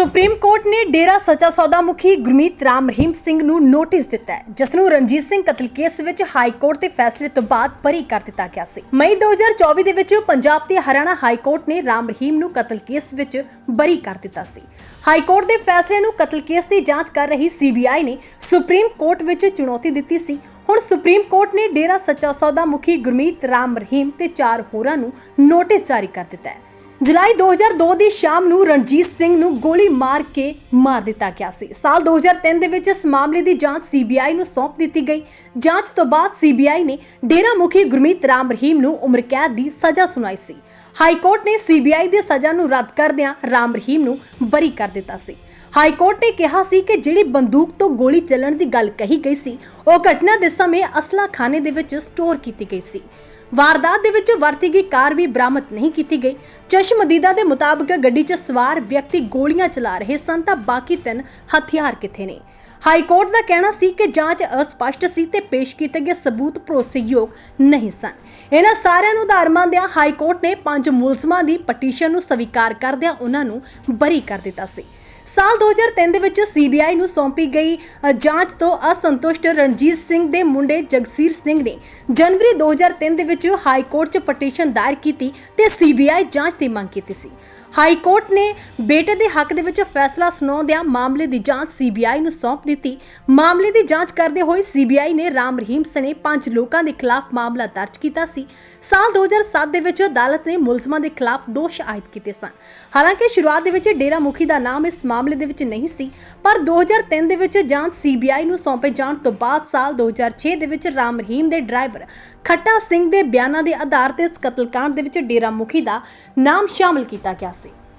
Supreme court ਨੇ ਡੇਰਾ ਸੱਚਾ ਸੌਦਾ ਮੁਖੀ ਗੁਰਮੀਤ ਰਾਮ ਰਹੀਮ ਸਿੰਘ ਨੂੰ ਨੋਟਿਸ ਦਿੱਤਾ ਹੈ, ਜਿਸ ਨੂੰ ਰਣਜੀਤ ਸਿੰਘ ਕਤਲ ਕੇਸ ਵਿੱਚ ਹਾਈ ਕੋਰਟ ਦੇ ਫੈਸਲੇ ਤੋਂ ਬਾਅਦ ਬਰੀ ਕਰ ਦਿੱਤਾ ਗਿਆ ਸੀ। ਮਈ 2024 ਦੇ ਵਿੱਚ ਪੰਜਾਬ ਤੇ ਹਰਿਆਣਾ ਹਾਈ ਕੋਰਟ ਨੇ ਰਾਮ ਰਹੀਮ ਨੂੰ ਕਤਲ ਕੇਸ ਵਿੱਚ ਬਰੀ ਕਰ ਦਿੱਤਾ ਸੀ। ਹਾਈ ਕੋਰਟ ਦੇ ਫੈਸਲੇ ਨੂੰ ਕਤਲ ਕੇਸ ਦੀ ਜਾਂਚ ਕਰ ਰਹੀ ਸੀਬੀਆਈ ਨੇ ਸੁਪਰੀਮ ਕੋਰਟ ਵਿੱਚ ਚੁਣੌਤੀ ਦਿੱਤੀ ਸੀ। ਹੁਣ ਸੁਪਰੀਮ ਕੋਰਟ ਨੇ ਡੇਰਾ ਸੱਚਾ ਸੌਦਾ ਮੁਖੀ ਗੁਰਮੀਤ ਰਾਮ ਰਹੀਮ ਤੇ ਚਾਰ ਹੋਰਾਂ ਨੂੰ ਨੋਟਿਸ ਜਾਰੀ ਕਰ ਦਿੱਤਾ ਹੈ। ਜੁਲਾਈ 2002 ਦੀ ਸ਼ਾਮ ਨੂੰ ਰਣਜੀਤ ਸਿੰਘ ਨੂੰ ਗੋਲੀ ਮਾਰ ਕੇ ਮਾਰ ਦਿੱਤਾ ਗਿਆ ਸੀ। ਸਾਲ 2003 ਦੇ ਵਿੱਚ ਇਸ ਮਾਮਲੇ ਦੀ ਜਾਂਚ ਸੀਬੀਆਈ ਨੂੰ ਸੌਂਪ ਦਿੱਤੀ ਗਈ। ਜਾਂਚ ਤੋਂ ਬਾਅਦ ਸੀਬੀਆਈ ਨੇ ਡੇਰਾ ਮੁਖੀ ਗੁਰਮੀਤ ਰਾਮ ਰਹੀਮ ਨੂੰ ਉਮਰ ਕੈਦ ਦੀ ਸਜ਼ਾ ਸੁਣਾਈ ਸੀ। ਹਾਈ ਕੋਰਟ ਨੇ ਸੀਬੀਆਈ ਦੀ ਸਜ਼ਾ ਨੂੰ ਰੱਦ ਕਰਦਿਆਂ ਰਾਮ ਰਹੀਮ ਨੂੰ ਬਰੀ ਕਰ ਦਿੱਤਾ ਸੀ। ਹਾਈ ਕੋਰਟ ਨੇ ਕਿਹਾ ਸੀ ਕਿ ਜਿਹੜੀ ਬੰਦੂਕ ਤੋਂ ਗੋਲੀ ਚੱਲਣ ਦੀ ਗੱਲ ਕਹੀ ਗਈ ਸੀ, ਉਹ ਘਟਨਾ ਦੇ ਸਮੇਂ ਅਸਲਾ ਖਾਨੇ ਦੇ ਵਿੱਚ ਸਟੋਰ ਕੀਤੀ ਗਈ ਸੀ। ਵਾਰਦਾਤ ਦੇ ਵਿੱਚ ਵਰਤੀ ਗਈ ਕਾਰ ਵੀ ਬਰਾਮਦ ਨਹੀਂ ਕੀਤੀ ਗਈ। ਚਸ਼ਮਦੀਦਾ ਦੇ ਮੁਤਾਬਕ ਗੱਡੀ 'ਚ ਸਵਾਰ ਵਿਅਕਤੀ ਗੋਲੀਆਂ ਚਲਾ ਰਹੇ ਸਨ ਤਾਂ ਬਾਕੀ ਤਿੰਨ ਹਥਿਆਰ ਕਿੱਥੇ ਨੇ? ਹਾਈ ਕੋਰਟ ਦਾ ਕਹਿਣਾ ਸੀ ਕਿ ਜਾਂਚ ਅਸਪਸ਼ਟ ਸੀ ਤੇ ਪੇਸ਼ ਕੀਤੇ ਗਏ ਸਬੂਤ ਭਰੋਸੇਯੋਗ ਨਹੀਂ ਸਨ। ਇਹਨਾਂ ਸਾਰਿਆਂ ਨੂੰ ਆਧਾਰ ਮੰਨਦਿਆਂ ਹਾਈ ਕੋਰਟ ਨੇ ਪੰਜ ਮੁਲਜ਼ਮਾਂ ਦੀ ਪਟੀਸ਼ਨ ਨੂੰ ਸਵੀਕਾਰ ਕਰਦਿਆਂ ਉਹਨਾਂ ਨੂੰ ਬਰੀ ਕਰ ਦਿੱਤਾ ਸੀ। ਸਾਲ 2003 ਦੇ ਵਿੱਚ ਸੀਬੀਆਈ ਨੂੰ ਸੌਂਪੀ ਗਈ ਜਾਂਚ ਤੋਂ ਅਸੰਤੁਸ਼ਟ ਰਣਜੀਤ ਸਿੰਘ ਦੇ ਮੁੰਡੇ ਜਗਸੀਰ ਸਿੰਘ ਨੇ ਜਨਵਰੀ 2003 ਦੇ ਵਿੱਚ ਹਾਈ ਕੋਰਟ 'ਚ ਪਟੀਸ਼ਨ ਦਾਇਰ ਕੀਤੀ ਤੇ ਸੀਬੀਆਈ ਜਾਂਚ ਦੀ ਮੰਗ ਕੀਤੀ ਸੀ। ਹਾਈ ਕੋਰਟ ਨੇ ਬੇਟੇ ਦੇ ਹੱਕ ਦੇ ਵਿੱਚ ਫੈਸਲਾ ਸੁਣਾਉਂਦਿਆਂ ਮਾਮਲੇ ਦੀ ਜਾਂਚ ਸੀਬੀਆਈ ਨੂੰ ਸੌਂਪ ਦਿੱਤੀ। ਮਾਮਲੇ ਦੀ ਜਾਂਚ ਕਰਦੇ ਹੋਏ ਸੀਬੀਆਈ ਨੇ ਰਾਮ ਰਹੀਮ ਸਣੇ ਪੰਜ ਲੋਕਾਂ ਦੇ ਖਿਲਾਫ ਮਾਮਲਾ ਦਰਜ ਕੀਤਾ ਸੀ। ਸਾਲ 2007 ਦੇ ਵਿੱਚ ਅਦਾਲਤ ਨੇ ਮੁਲਜ਼ਮਾਂ ਦੇ ਖਿਲਾਫ ਦੋਸ਼ ਆਇਦ ਕੀਤੇ ਸਨ। ਹਾਲਾਂਕਿ ਸ਼ੁਰੂਆਤ ਦੇ ਵਿੱਚ ਡੇਰਾ ਮੁਖੀ ਦਾ ਨਾਮ ਇਸ ਮਾਮਲੇ ਦੇ ਵਿੱਚ ਨਹੀਂ ਸੀ, ਪਰ 2003 ਦੇ ਵਿੱਚ ਜਾਂਚ ਸੀਬੀਆਈ ਨੂੰ ਸੌਂਪੇ ਜਾਣ ਤੋਂ ਬਾਅਦ ਸਾਲ 2006 ਦੇ ਵਿੱਚ ਰਾਮ ਰਹੀਮ ਦੇ ਡਰਾਈਵਰ ਖੱਟਾ ਸਿੰਘ ਦੇ ਬਿਆਨਾਂ ਦੇ ਆਧਾਰ ਤੇ ਇਸ ਕਤਲकांड ਦੇ ਵਿੱਚ ਡੇਰਾ ਮੁਖੀ ਦਾ ਨਾਮ ਸ਼ਾਮਲ ਕੀਤਾ ਗਿਆ ਸੀ।